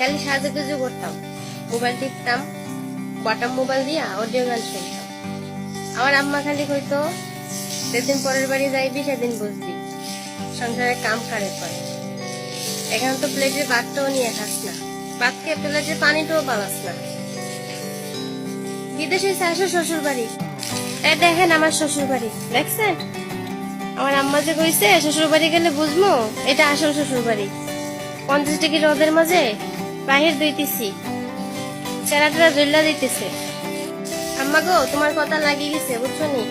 খালি সাজুগুজু করতাম। মোবাইল টিপতাম বটম মোবাইল দিয়া অডিও গান শুনতাম। আমার আম্মা খালি কইতো, যেদিন পরের বাড়ি যাইবি, সেদিন বুঝবি। সংসারে কাম কারে করে। এখানে তো প্লেটের ভাতটাও নিয়ে খাস না। ভাত খেয়ে প্লেটের পানিটাও পালাস না। বিদেশে আসো শ্বশুর বাড়ি এই দেখেন আমার শ্বশুর বাড়ি দেখছেন? আমার আম্মা যে কইছে শ্বশুর বাড়ি গেলে বুঝব? এটা আসল শ্বশুর বাড়ি পঞ্চাশ ডিগ্রি রোদের মাঝে বাহির দইতেছি চেরাটা জল্লা দিতেছে। আম্মা গো তোমার কথা লাগিয়ে গেছে, বুঝছ নি?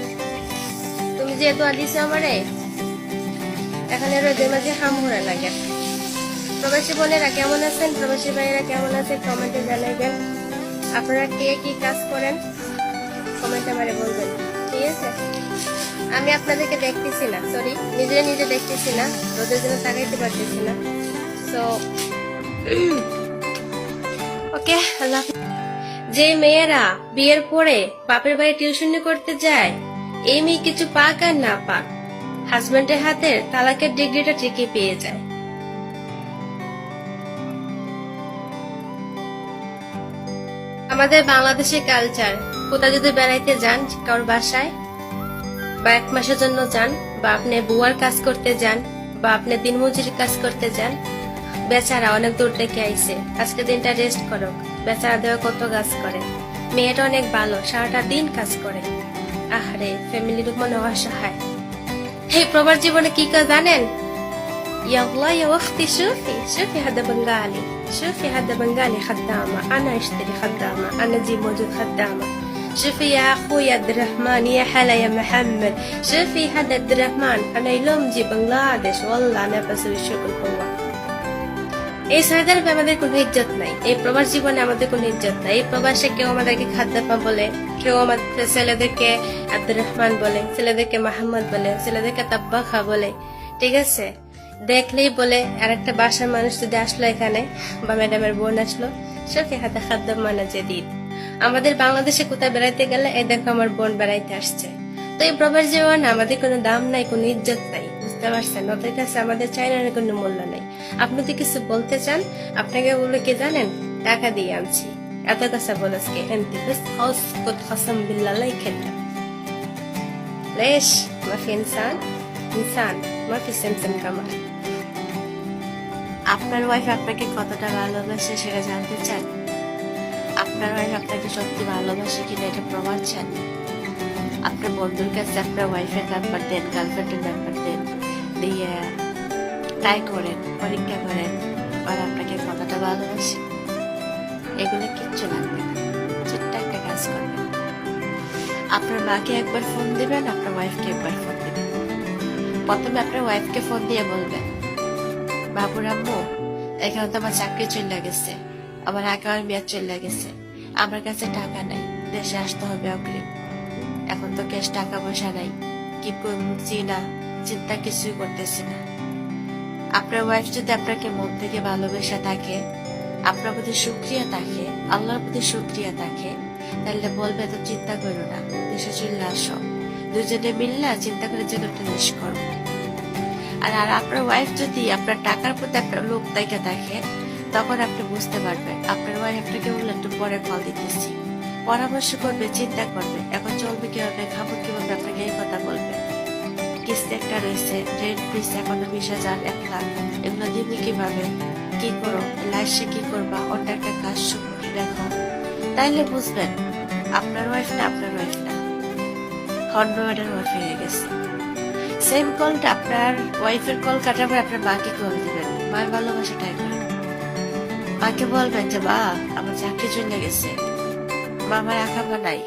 তুমি যেহেতু আদিছো আমারে, এখানে রোদের মাঝে হাম ঘোরা লাগে। প্রবাসী বোনেরা কেমন আছেন? প্রবাসী ভাইয়েরা কেমন আছে কমেন্টে জানাইবেন। আপনারা কে কি কাজ করেন? কমেন্টে আমারে বলবেন। ঠিক আছে? আমি আপনাদেরকে দেখতেছি না সরি নিজে নিজে দেখতেছি না। রোদের জন্য তাকাইতে পারতেছি না। তো ওকে, আল্লাহ যে মেয়েরা বিয়ের পরে বাপের বাড়ি টিউশনি করতে যায়, এই মেয়ে কিছু পাক আর না পাক। হাজবেন্ডের হাতের তালাকের ডিগ্রিটা ঠিকই পেয়ে যায়। আমাদের বাংলাদেশের কালচার কোথাও যদি বেড়াইতে যান, কারোর বাসায়, বা এক মাসের জন্য যান, বা আপনি বুয়ার কাজ করতে যান, বা আপনি দিনমজুরি কাজ করতে যান বেচারা অনেক দূর থেকে আইছে আজকে দিনটা রেস্ট করো বেচারা দেওয়া কত কাজ করে মেয়েটা অনেক ভালো সারাটা দিন কাজ করে আহারে ফ্যামিলির মনে অসহায় হে প্রবার জীবনে কি কাজ জানেন يلا يا اختي شوفي شوفي هذا بنغالي شوفي هذا بنغالي خدامة أنا أشتري خدامة أنا أجيب موجود خدامة شوفي يا أخوي عبد الرحمن يا حلا يا محمد شوفي هذا عبد الرحمن أنا اليوم جي بنغلاديش والله أنا بسوي شغل هو এই সৌদি আমাদের কোনো ইজ্জত নাই। এই প্রবাস জীবনে আমাদের কোনো ইজ্জত নাই। এই প্রবাসে কেউ আমাদেরকে খাদ্দাপা বলে, কেউ আমাদের ছেলেদেরকে আব্দুর রহমান বলে, ছেলেদেরকে মাহমুদ বলে, ছেলেদেরকে তাব্বাখা বলে। ঠিক আছে? দেখলেই বলে আর একটা বাসার মানুষ যদি আসলো এখানে, বা ম্যাডামের বোন আসলো সবকে হাতে খাদ্য মানা যে দিন। আমাদের বাংলাদেশে কোথায় বেড়াইতে গেলে, এই দেখো আমার বোন বেড়াইতে আসছে। তো এই প্রবাস জীবন আমাদের কোনো দাম নাই, কোনো ইজ্জত নাই, বুঝতে পারছেন? ওদের কাছে আমাদের চাইনার কোনো মূল্য নাই। আপনি যদি কিছু বলতে চান আপনাকে বলে কি জানেন টাকা দিয়ে আনছি এত কাছে বলেছে انت بس اسكت قسم بالله لا يكلم ليش ما في انسان انسان ما في سمسم كمان আপনার ওয়াইফ আপনাকে কতটা ভালোবাসে সেটা জানতে চান আপনার ওয়াইফ আপনাকে সত্যি ভালোবাসে কিনা এটা প্রমাণ চান আপনার বন্ধুর কাছে আপনার ওয়াইফের নাম্বার দেন গার্লফ্রেন্ডের নাম্বার দেন দিয়ে ট্রাই করেন পরীক্ষা করেন আর আপনাকে কতটা ভালোবাসি? এগুলো কিচ্ছু লাগবে না। ছোট্ট একটা কাজ করবেন। আপনার মাকে একবার ফোন দিবেন, আপনার ওয়াইফকে একবার ফোন দিবেন। প্রথমে আপনার ওয়াইফকে ফোন দিয়ে বলবেন, বাবুর আম্মু, এখানে তো আমার চাকরি চলে গেছে। আমার আঁকার মেয়াদ চলে গেছে। আমার কাছে টাকা নাই। দেশে আসতে হবে অগ্রিম। এখন তো ক্যাশ টাকা পয়সা নাই। কি করছি না চিন্তা কিছুই করতেছি না। আপনার ওয়াইফ যদি আপনাকে মন থেকে ভালোবেসে থাকে, আপনার প্রতি সুক্রিয়া থাকে, আল্লাহর প্রতি সুক্রিয়া থাকে, তাহলে বলবে তো চিন্তা করো না, দেশে চলে আসো। দুজনে মিললা চিন্তা করে যেন একটা জিনিস করো। আর আর আপনার ওয়াইফ যদি আপনার টাকার প্রতি একটা লোক তাইকে দেখে, তখন আপনি বুঝতে পারবেন, আপনার ওয়াইফ আপনাকে বলে একটু পরে ফল দিতেছি। পরামর্শ করবে, চিন্তা করবে, এখন চলবে কীভাবে, খাব কীভাবে, আপনাকে এই কথা বলবে। কিস্তি একটা রয়েছে রেন্ট পিস এখনও বিশ হাজার এক লাখ। এগুলো দিবি কীভাবে? কি করো? লাইফে কি করবা? অন্য একটা কাজ শুরু দেখো। তাইলে বুঝবেন, আপনার ওয়াইফ না আপনার ওয়াইফ না। হন্ড্রয়েডের ওয়াইফ হয়ে গেছে। সেম কলটা আপনার ওয়াইফের কল পর আপনার মাকে কল দিবেন। মায়ের ভালোবাসাটাই করেন মাকে বলবেন যে, মা, আমার চাকরি চলে গেছে। মা আমার আঁকামা নাই।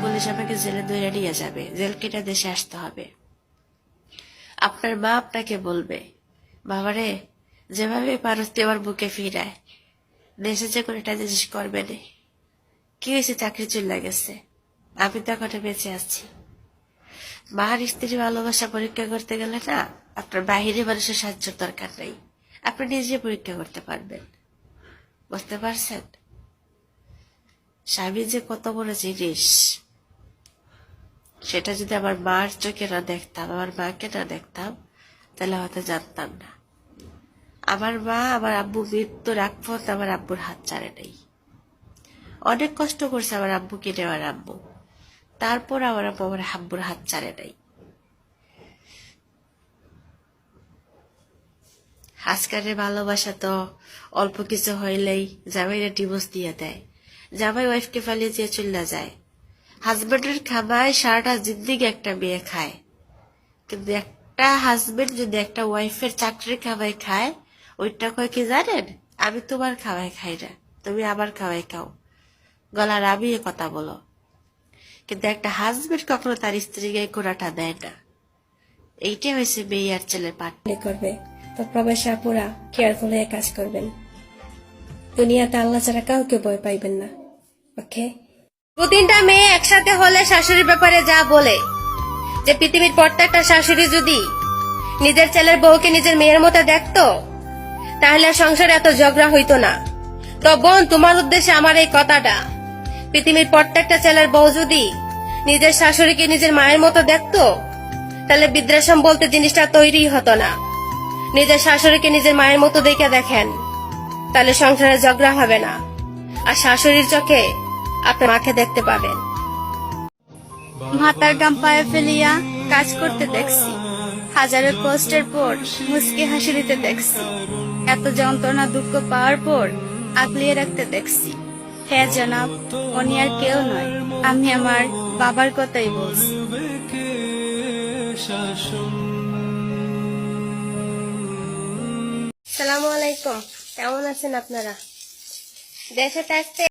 পুলিশ আমাকে জেলে ধরে নিয়ে যাবে। জেল কেটে দেশে আসতে হবে। আপনার মা আপনাকে বলবে, বাবারে, যেভাবে পারো তুই আমার বুকে ফিরায়। দেশে যে কোনো একটা জিনিস করবে না। কি হয়েছে? চাকরি চলে গেছে। আমি তো এখন বেঁচে আছি। মার স্ত্রী ভালোবাসা পরীক্ষা করতে গেলে না আপনার বাহিরে মানুষের সাহায্যের দরকার নেই। আপনি নিজে পরীক্ষা করতে পারবেন। বুঝতে পারছেন? স্বামী যে কত বড় জিনিস। সেটা যদি আমার মার চোখে না দেখতাম, আমার মাকে না দেখতাম, তাহলে হয়তো জানতাম না। আমার মা, আমার আব্বু মৃত্যু রাখপথ আমার আব্বুর হাত ছাড়ে নাই। অনেক কষ্ট করছে আমার আব্বুকে নেওয়ার আব্বু। তারপর আমার আব্বু আমার আব্বুর হাত ছাড়ে নাই। আজকালের ভালোবাসা তো অল্প কিছু হইলেই জামাইরা ডিভোর্স দিয়ে দেয়। জামাই ওয়াইফকে ফালিয়ে দিয়ে চলে যায়। হাজবেন্ডের খাবায় সারাটা জিন্দিগি একটা মেয়ে খায়। কিন্তু একটা হাজবেন্ড যদি একটা ওয়াইফের চাকরির খাবাই খায়, ওইটা কয় কি জানেন? আমি তোমার খাওয়াই খাই না, তুমি আমার খাওয়াই খাও। আমি এ কথা বলো। কিন্তু একটা হাজবেন্ড কখনো তার স্ত্রীকে কোনাটা দেয় না। এইটাই হয়েছে মেয়ে আর ছেলের পাঠ করবে তো প্রবাসী আপুরা কেয়ারফুল কাজ করবেন। দুনিয়াতে আল্লাহ ছাড়া কাউকে ভয় পাইবেন না। ওকে? তিনটা মেয়ে একসাথে হলে শাশুড়ির ব্যাপারে যা বলে। যে পৃথিবীর প্রত্যেকটা শাশুড়ি যদি নিজের ছেলের বউকে নিজের মেয়ের মতো দেখতো, তাহলে সংসারে এত ঝগড়া হইতো না। তো বোন, তোমার উদ্দেশ্যে আমার এই কথাটা। পৃথিবীর প্রত্যেকটা ছেলের বউ যদি নিজের শাশুড়িকে নিজের মায়ের মতো দেখতো, তাহলে বৃদ্ধাশ্রম বলতে জিনিসটা তৈরি হতো না। নিজের শাশুড়িকে নিজের মায়ের মতো দেখে দেখেন, তাহলে সংসারে ঝগড়া হবে না। আর শাশুড়ির চোখে আপনার মাকে দেখতে পাবেন। মাথার গাম পায়ে ফেলিয়া কাজ করতে দেখছি। হাজারো কষ্টের পর মুসকি হাসি দিতে দেখছি। এত যন্ত্রণা দুঃখ পাওয়ার পর আগলিয়ে রাখতে দেখছি। হ্যাঁ জনাব উনি আর কেউ নয় আমি আমার বাবার কথাই বলছি। সালামু আলাইকুম কেমন আছেন আপনারা? দেশে থাকতে